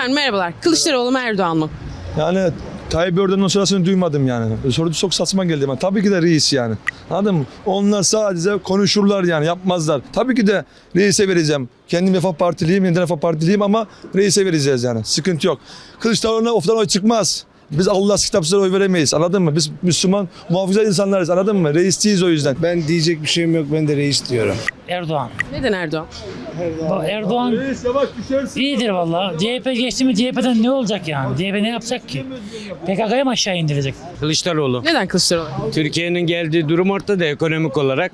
Efendim merhabalar. Kılıçdaroğlu mu Erdoğan mı? Yani Tayyip Erdoğan'ın sırasını duymadım yani. Soru çok saçma geldi bana. Tabii ki de reis yani. Anladın mı? Onlar sadece konuşurlar yani yapmazlar. Tabii ki de reise vereceğim. Kendim Refah Partiliyim, yeniden Refah Partiliyim ama reise vereceğiz yani. Sıkıntı yok. Kılıçdaroğlu'na oftan oy çıkmaz. Biz Allah kitapsıza oy veremeyiz anladın mı? Biz Müslüman muhafızlar insanlarız anladın mı? Reis değiliz o yüzden. Ben diyecek bir şeyim yok. Ben de reis diyorum. Erdoğan. Neden Erdoğan? Ba- Erdoğan iyidir valla. CHP geçti mi CHP'den ne olacak yani? CHP ne yapacak ki? PKK'yı mı aşağı indirecek? Kılıçdaroğlu. Neden Kılıçdaroğlu? Türkiye'nin geldiği durum ortada ekonomik olarak.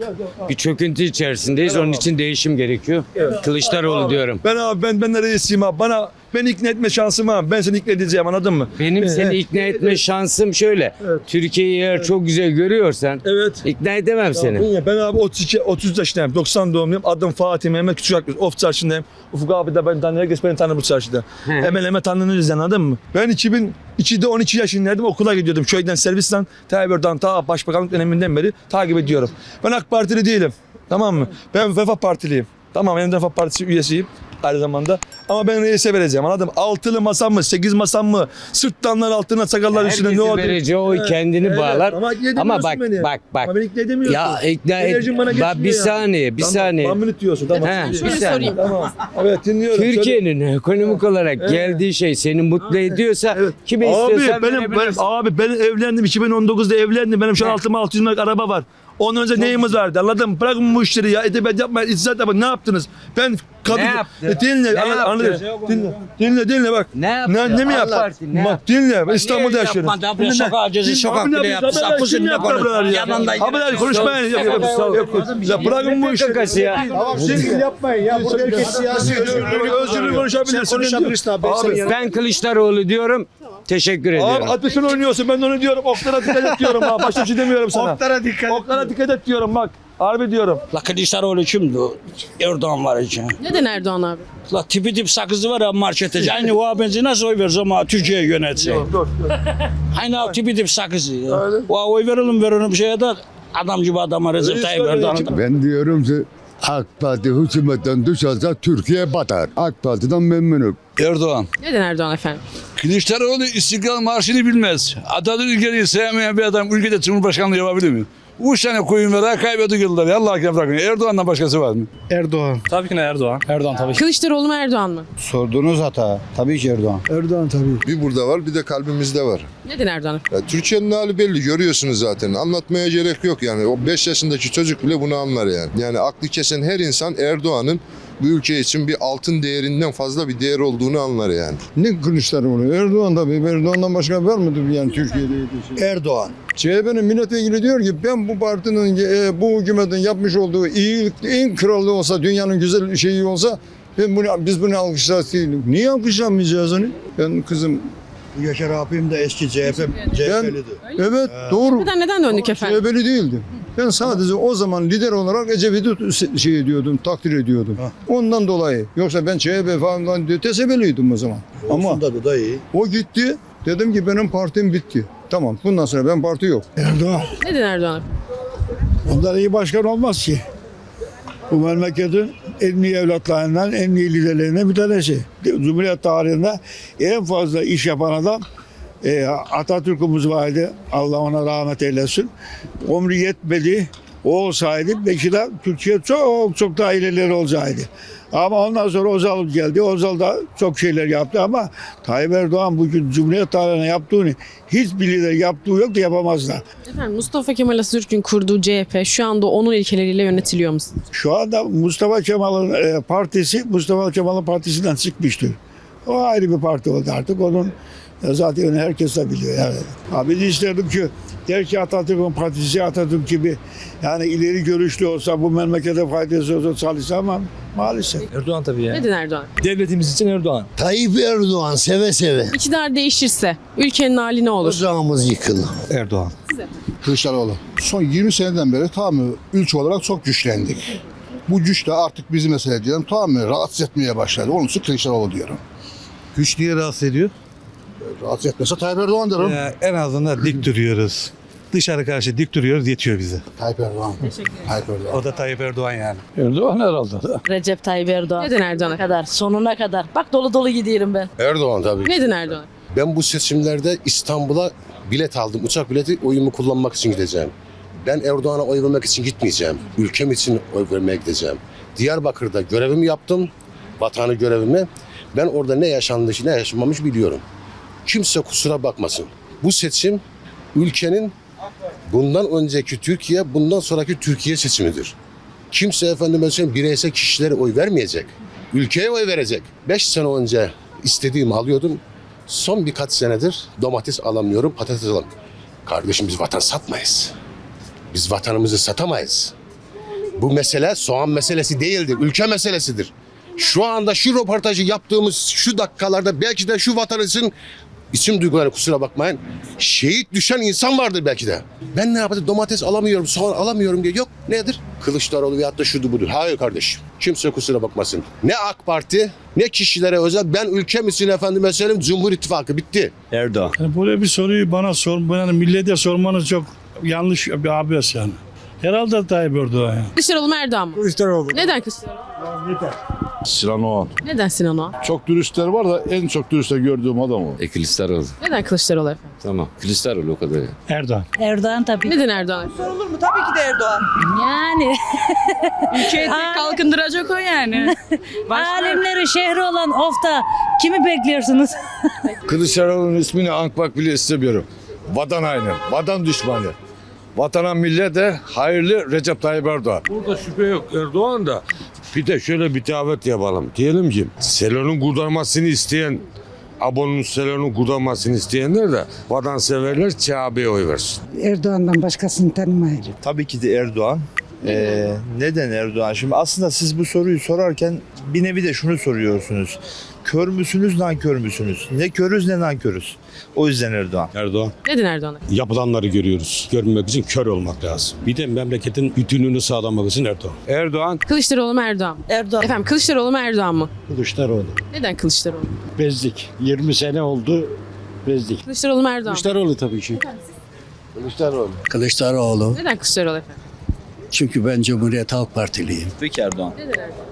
Bir çöküntü içerisindeyiz. Onun için değişim gerekiyor. Kılıçdaroğlu diyorum. Ben abi ben ben de reisiyim abi. Bana beni ikna etme şansım var. Ben seni ikna edeceğim anladın mı? Benim Ee, seni ikna etme şansım şöyle. Türkiye'yi eğer çok güzel görüyorsan Evet. ikna edemem seni. Ben abi 32 30 yaşındayım. 90 doğumluyum. Adım Fatih Mehmet Küçük Akgüz. Of çarşındayım. Ufuk abi de ben tanır. Herkes beni tanır bu çarşıda. Hemen hemen tanınırız anladın mı? Ben 2002'de 12 yaşındaydım. Okula gidiyordum. Köyden servisten Tayyip Erdoğan ta başbakanlık döneminden beri takip ediyorum. Ben AK Partili değilim. Tamam mı? Ben Refah Partiliyim. Tamam ben Refah Partisi üyesiyim aynı zamanda. Ama ben reise vereceğim anladın mı? Altılı masam mı? Sekiz masam mı? Sırtlanlar altına sakallar üstüne ne Herkesin oldu? vereceği oy Evet, kendini evet. bağlar. Ama, Ama bak beni. bak bak. Ama beni ikna edemiyorsun. Ya ikna et. Enerjin bana Bak geçmiyor bir ya. saniye, bir Tamam, saniye. One minute diyorsun tamam. He, bir Şöyle saniye. sorayım. Tamam. Evet dinliyorum. Türkiye'nin ekonomik olarak geldiği şey seni mutlu ediyorsa kime Abi istiyorsan benim, benim verebilirsin. abi ben evlendim 2019'da evlendim. Benim şu an altıma 600 milyar araba var. Ondan önce neyimiz vardı anladın mı? Bırakın bu işleri ya. Edebiyat yapmayın. İzzet yapmayın. Ne yaptınız? Ben kadın... Ne yaptı? E, dinle. Ne anla- yaptı? anla- Dinle. Dinle dinle bak. Ne yaptı? Ne, ne mi yaptı? Parti ne Bak, yaptı? dinle. İstanbul'da Niye yaşıyorum. yapmadı? Abla sokak acısı Dinle. sokak Abi ne bile yaptı. Haberler Sapı kim zilline yaptı konuştu. buraları ya? Yanında Haberler konuşmayın. Ya bırakın bu işi. PKK'sı ya. Tamam şimdi yapmayın ya. Burada herkes siyasi özgürlüğü Özgürlüğü konuşabilirsin. Sen konuşabilirsin abi. Ben Abi, Kılıçdaroğlu diyorum. Teşekkür Abi ediyorum. atışını oynuyorsun ben de onu diyorum. Oklara dikkat et diyorum. Başka bir şey demiyorum sana. Oklara dikkat et. Oklara dikkat et diyorum bak. Harbi diyorum. La Kılıçdaroğlu kimdi? Erdoğan var için. Neden Erdoğan abi? La tipi tip sakızı var ya marketeci. Aynı o benzi nasıl oy veririz ama Türkiye'yi yönetse. Dur dur. Aynı o tipi tip sakızı. ya. O oy verelim verelim bir şeye de adam gibi adama Recep Tayyip Erdoğan'a. Ben diyorum ki AK Parti hükümetten düşerse Türkiye batar. AK Parti'den memnunum. Erdoğan. Neden Erdoğan efendim? Kılıçdaroğlu İstiklal Marşı'nı bilmez. Atatürk ülkeyi sevmeyen bir adam ülkede Cumhurbaşkanlığı yapabilir mi? Üç tane koyun veren kaybetti yılları. Allah aşkına bırakın. Erdoğan'dan başkası var mı? Erdoğan. Tabii ki ne Erdoğan. Erdoğan tabii Kılıçdaroğlu mu Erdoğan mı? Sorduğunuz hata. Tabii ki Erdoğan. Erdoğan tabii. Bir burada var bir de kalbimizde var. Neden Erdoğan? Ya Türkiye'nin hali belli görüyorsunuz zaten. Anlatmaya gerek yok yani. O 5 yaşındaki çocuk bile bunu anlar yani. Yani aklı kesen her insan Erdoğan'ın bu ülke için bir altın değerinden fazla bir değer olduğunu anlar yani. Ne Kılıçdaroğlu? Erdoğan tabii. Erdoğan'dan başka var mıdır yani Türkiye'de? Erdoğan. CHP'nin milletvekili diyor ki ben bu partinin e, bu hükümetin yapmış olduğu iyilik en kralı olsa dünyanın güzel şeyi olsa ben bunu biz bunu alkışlar değilim. Niye alkışlamayacağız onu? Ben kızım Yaşar abim de eski CHP, CHP'liydi. evet doğru. Neden neden döndük efendim? CHP'li değildim. Ben sadece o zaman lider olarak Ecevit'i şey ediyordum, takdir ediyordum. Ondan dolayı. Yoksa ben CHP falan diye tesebeliydim o zaman. Ama Ama da da iyi. o gitti. Dedim ki benim partim bitti. Tamam bundan sonra ben parti yok. Erdoğan. Neden Erdoğan? Ondan iyi başkan olmaz ki. Bu memleketin en iyi evlatlarından, en iyi liderlerinden bir tanesi. Cumhuriyet tarihinde en fazla iş yapan adam e, Atatürk'ümüz vardı. Allah ona rahmet eylesin. Ömrü yetmedi. O olsaydı belki de Türkiye çok çok daha ileri olacaktı. Ama ondan sonra Özal geldi. Özal da çok şeyler yaptı ama Tayyip Erdoğan bugün Cumhuriyet tarihine yaptığını hiçbir lider yaptığı yok da yapamazlar. Efendim Mustafa Kemal Atatürk'ün kurduğu CHP şu anda onun ilkeleriyle yönetiliyor mu? Şu anda Mustafa Kemal'in e, partisi Mustafa Kemal'in partisinden çıkmıştır. O ayrı bir parti oldu artık. Onun e, zaten onu herkes de biliyor. Yani. Abi de isterdim ki der ki Atatürk'ün partisi Atatürk gibi yani ileri görüşlü olsa bu memlekete faydası olsa çalışsa ama maalesef. Erdoğan tabii ya. Neden Erdoğan? Devletimiz için Erdoğan. Tayyip Erdoğan seve seve. İktidar değişirse ülkenin hali ne olur? Ocağımız yıkılır. Erdoğan. Kılıçdaroğlu. Son 20 seneden beri tamam ülke olarak çok güçlendik. Bu güç de artık bizi mesele diyorum tamamen rahatsız etmeye başladı. Onun için Kılıçdaroğlu diyorum. Güç niye rahatsız ediyor? Rahatsız etmese Tayyip Erdoğan derim. Ee, en azından dik duruyoruz. dışarı karşı dik duruyoruz yetiyor bize. Tayyip Erdoğan. Tayyip Erdoğan. O da Tayyip Erdoğan yani. Erdoğan herhalde. Recep Tayyip Erdoğan. Neden Erdoğan'a? kadar sonuna kadar. Bak dolu dolu gidiyorum ben. Erdoğan tabii. Neden Erdoğan? Ben bu seçimlerde İstanbul'a bilet aldım. Uçak bileti oyumu kullanmak için gideceğim. Ben Erdoğan'a oy vermek için gitmeyeceğim. Ülkem için oy vermeye gideceğim. Diyarbakır'da görevimi yaptım. Vatanı görevimi. Ben orada ne yaşanmış ne yaşanmamış biliyorum. Kimse kusura bakmasın. Bu seçim ülkenin bundan önceki Türkiye, bundan sonraki Türkiye seçimidir. Kimse efendime söyleyeyim bireysel kişilere oy vermeyecek. Ülkeye oy verecek. Beş sene önce istediğimi alıyordum. Son birkaç senedir domates alamıyorum, patates alamıyorum. Kardeşim biz vatan satmayız. Biz vatanımızı satamayız. Bu mesele soğan meselesi değildir, ülke meselesidir. Şu anda şu röportajı yaptığımız şu dakikalarda belki de şu vatan için içim duyguları kusura bakmayın. Şehit düşen insan vardır belki de. Ben ne yapayım domates alamıyorum, soğan alamıyorum diye. Yok nedir? Kılıçdaroğlu veyahut da şudur budur. Hayır kardeşim. Kimse kusura bakmasın. Ne AK Parti ne kişilere özel. Ben ülkem için efendime söyleyeyim Cumhur İttifakı bitti. Erdoğan. Yani böyle bir soruyu bana sor, yani millete sormanız çok yanlış bir abes yani. Herhalde Tayyip Erdoğan yani. Kılıçdaroğlu mu Erdoğan mı? Kılıçdaroğlu. Neden Kılıçdaroğlu? Sinan Oğan. Neden Sinan Oğan? Çok dürüstler var da en çok dürüstler gördüğüm adam o. E Kılıçdaroğlu. Neden Kılıçdaroğlu efendim? Tamam. Kılıçdaroğlu o kadar. Erdoğan. Erdoğan tabii. Neden Erdoğan? Sorulur mu? Tabii ki de Erdoğan. Yani. Ülkeyi kalkındıracak o yani. Alemleri şehri olan Of'ta kimi bekliyorsunuz? Kılıçdaroğlu'nun ismini anmak bile istemiyorum. Vatan haini, vatan düşmanı. Vatana millete hayırlı Recep Tayyip Erdoğan. Burada şüphe yok Erdoğan da. Bir de şöyle bir davet yapalım. Diyelim ki Selon'un kurtarmasını isteyen abonun Selon'un kurtarmasını isteyenler de vatanseverler CHP'ye oy versin. Erdoğan'dan başkasını tanımayın. Tabii ki de Erdoğan. Ee, neden Erdoğan? Şimdi aslında siz bu soruyu sorarken bir nevi de şunu soruyorsunuz. Kör müsünüz, nankör müsünüz? Ne körüz ne nankörüz. O yüzden Erdoğan. Erdoğan. Neden Erdoğan? Yapılanları görüyoruz. Görmemek için kör olmak lazım. Bir de memleketin bütünlüğünü sağlamak için Erdoğan. Erdoğan. Kılıçdaroğlu mu Erdoğan mı? Erdoğan. Efendim Kılıçdaroğlu mu Erdoğan mı? Kılıçdaroğlu. Neden Kılıçdaroğlu? Bezdik. 20 sene oldu bezdik. Kılıçdaroğlu mu Erdoğan mı? Kılıçdaroğlu tabii ki. Kılıçdaroğlu. Kılıçdaroğlu. Neden Kılıçdaroğlu efendim? Çünkü ben Cumhuriyet Halk Partiliyim. Peki Erdoğan. Neden Erdoğan?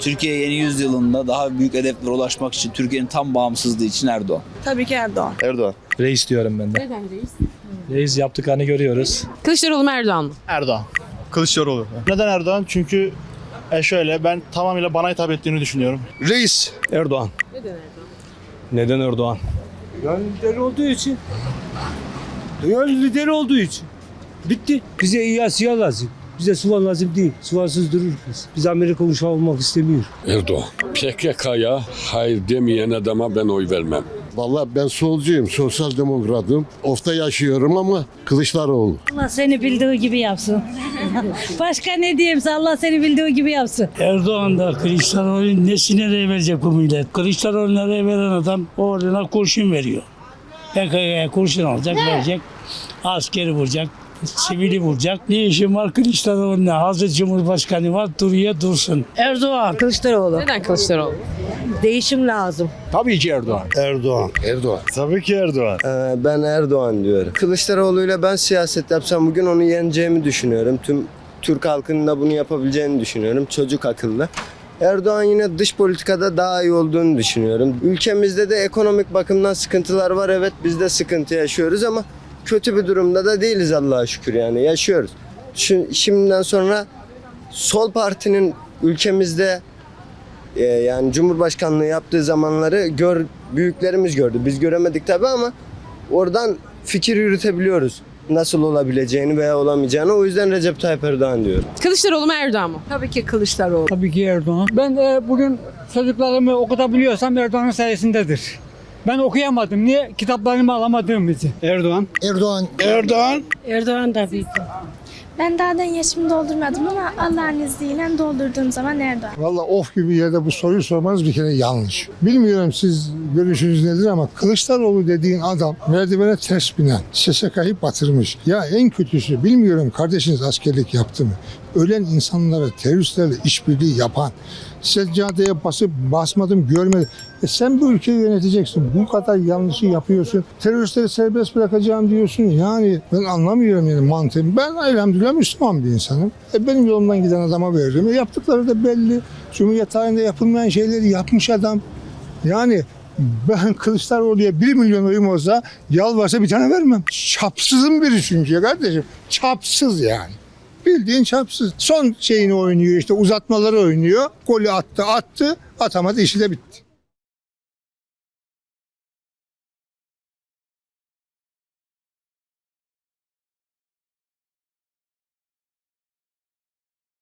Türkiye yeni yüzyılında daha büyük hedeflere ulaşmak için Türkiye'nin tam bağımsızlığı için Erdoğan. Tabii ki Erdoğan. Erdoğan. Reis diyorum ben de. Neden reis? Reis yaptıklarını görüyoruz. Kılıçdaroğlu mu Erdoğan mı? Erdoğan. Kılıçdaroğlu. Neden Erdoğan? Çünkü e şöyle ben tamamıyla bana hitap ettiğini düşünüyorum. Reis. Erdoğan. Neden Erdoğan? Neden Erdoğan? Yani lider olduğu için. Yani lider olduğu için. Bitti. Bize iyi siyah lazım. Bize suvan lazım değil. Suvansız dururuz. Biz Amerika uşağı olmak istemiyoruz. Erdoğan. PKK'ya hayır demeyen adama ben oy vermem. Vallahi ben solcuyum, sosyal demokratım. Ofta yaşıyorum ama Kılıçdaroğlu. Allah seni bildiği gibi yapsın. Başka ne diyeyimse Allah seni bildiği gibi yapsın. Erdoğan da Kılıçdaroğlu'nun nesine de verecek bu millet. Kılıçdaroğlu'na da veren adam orduna kurşun veriyor. PKK'ya kurşun alacak, verecek. Askeri vuracak, sivili vuracak. Ne işin var Kılıçdaroğlu'na? Hazır Cumhurbaşkanı var, duruyor dursun. Erdoğan. Kılıçdaroğlu. Neden Kılıçdaroğlu? Değişim lazım. Tabii ki Erdoğan. Erdoğan. Erdoğan. Tabii ki Erdoğan. ben Erdoğan diyorum. Kılıçdaroğlu'yla ben siyaset yapsam bugün onu yeneceğimi düşünüyorum. Tüm Türk halkının da bunu yapabileceğini düşünüyorum. Çocuk akıllı. Erdoğan yine dış politikada daha iyi olduğunu düşünüyorum. Ülkemizde de ekonomik bakımdan sıkıntılar var. Evet biz de sıkıntı yaşıyoruz ama kötü bir durumda da değiliz Allah'a şükür yani yaşıyoruz. Şu, şimdiden sonra sol partinin ülkemizde e, yani Cumhurbaşkanlığı yaptığı zamanları gör büyüklerimiz gördü. Biz göremedik tabii ama oradan fikir yürütebiliyoruz. Nasıl olabileceğini veya olamayacağını. O yüzden Recep Tayyip Erdoğan diyorum. Kılıçdaroğlu mu Erdoğan mı? Tabii ki Kılıçdaroğlu. Tabii ki Erdoğan. Ben e, bugün çocuklarımı okutabiliyorsam Erdoğan'ın sayesindedir. Ben okuyamadım. Niye? Kitaplarımı alamadığım için. Erdoğan. Erdoğan. Erdoğan. Erdoğan tabii ki. Ben daha da yaşımı doldurmadım ama Allah'ın izniyle doldurduğum zaman Erdoğan. Valla of gibi yerde bu soruyu sormanız bir kere yanlış. Bilmiyorum siz görüşünüz nedir ama Kılıçdaroğlu dediğin adam merdivene ters binen, SSK'yı batırmış. Ya en kötüsü bilmiyorum kardeşiniz askerlik yaptı mı? Ölen insanlara teröristlerle işbirliği yapan, seccadeye basıp basmadım görmedim. E sen bu ülkeyi yöneteceksin. Bu kadar yanlışı yapıyorsun. Teröristleri serbest bırakacağım diyorsun. Yani ben anlamıyorum yani mantığını. Ben elhamdülillah Müslüman bir insanım. E benim yolumdan giden adama veririm. E yaptıkları da belli. Cumhuriyet tarihinde yapılmayan şeyleri yapmış adam. Yani ben Kılıçdaroğlu'ya 1 milyon oyum olsa yalvarsa bir tane vermem. Çapsızın biri çünkü kardeşim. Çapsız yani. Bildiğin çapsız. Son şeyini oynuyor işte uzatmaları oynuyor. Golü attı attı atamadı işi de bitti.